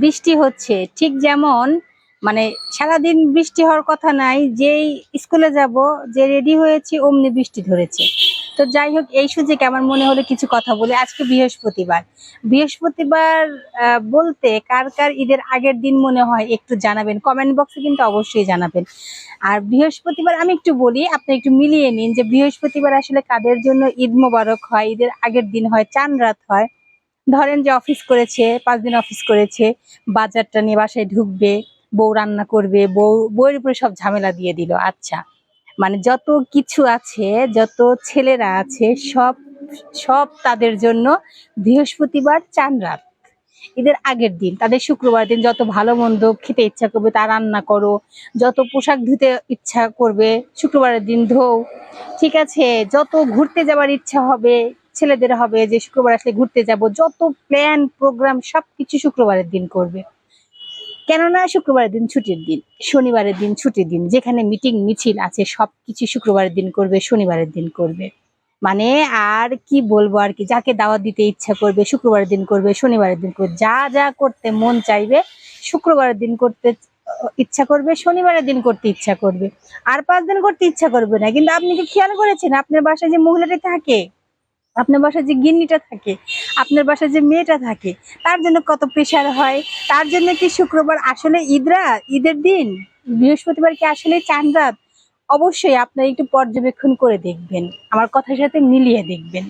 বৃষ্টি হচ্ছে। ঠিক যেমন মানে সারাদিন বৃষ্টি হওয়ার কথা নাই, যেই স্কুলে যাব, যে রেডি হয়েছি, অমনি বৃষ্টি ধরেছে। তো যাই হোক, এই সুযোগে আমার মনে হলো কিছু কথা বলে। আজকে বৃহস্পতিবার। বৃহস্পতিবার বলতে কার কার ঈদের আগের দিন মনে হয় একটু জানাবেন। কমেন্ট বক্সে কিন্তু অবশ্যই জানাবেন। আর বৃহস্পতিবার আমি একটু বলি, আপনি একটু মিলিয়ে নিন যে বৃহস্পতিবার আসলে কাদের জন্য ঈদ মোবারক হয়, ঈদের আগের দিন হয়, চান রাত হয়। ধরেন যে অফিস করেছে, পাঁচ দিন অফিস করেছে, বাজারটা নিয়ে বাসায় ঢুকবে, বউ রান্না করবে, বউ, বউয়ের উপরে সব ঝামেলা দিয়ে দিল আচ্ছা। মানে যত কিছু আছে, যত ছেলেরা আছে, সব সব তাদের জন্য বৃহস্পতিবার চান রাত। ঈদের আগের দিন, তাদের শুক্রবার দিন যত ভালো মন্দ খেতে ইচ্ছা করবে, তা রান্না করো। যত পোশাক ধুতে ইচ্ছা করবে, শুক্রবারের দিন ধো ঠিক আছে, যত ঘুরতে যাওয়ার ইচ্ছা হবে ছেলেদের হবে, যে শুক্রবার আসলে ঘুরতে যাব, যত প্ল্যান প্রোগ্রাম সবকিছু শুক্রবারের দিন করবে। কেননা শুক্রবারের দিন ছুটির দিন, শনিবারের দিন ছুটির দিন, যেখানে মিটিং মিছিল আছে, সবকিছু শুক্রবারের দিন করবে, শনিবারের দিন করবে। মানে আর কি বলব আর কি, যাকে দাওয়াত দিতে ইচ্ছা করবে, শুক্রবারের দিন করবে, শনিবারের দিন করবে, যা যা করতে মন চাইবে, শুক্রবারের দিন করতে ইচ্ছা করবে, শনিবারের দিন করতে ইচ্ছা করবে। আর পাঁচ দিন করতে ইচ্ছা করবে না, কিন্তু আপনি কি খেয়াল করেছেন, আপনার বাসায় যে মহিলাটা থাকে? আপনার বাসায় যে গিন্নিটা থাকে, আপনার বাসায় যে মেয়েটা থাকে, তার জন্য কত প্রেশার হয়? তার জন্য কি শুক্রবার আসলে ঈদরা, ঈদের দিন? বৃহস্পতিবার কি আসলে চান রাত? অবশ্যই আপনারা একটু পর্যবেক্ষণ করে দেখবেন, আমার কথার সাথে মিলিয়ে দেখবেন।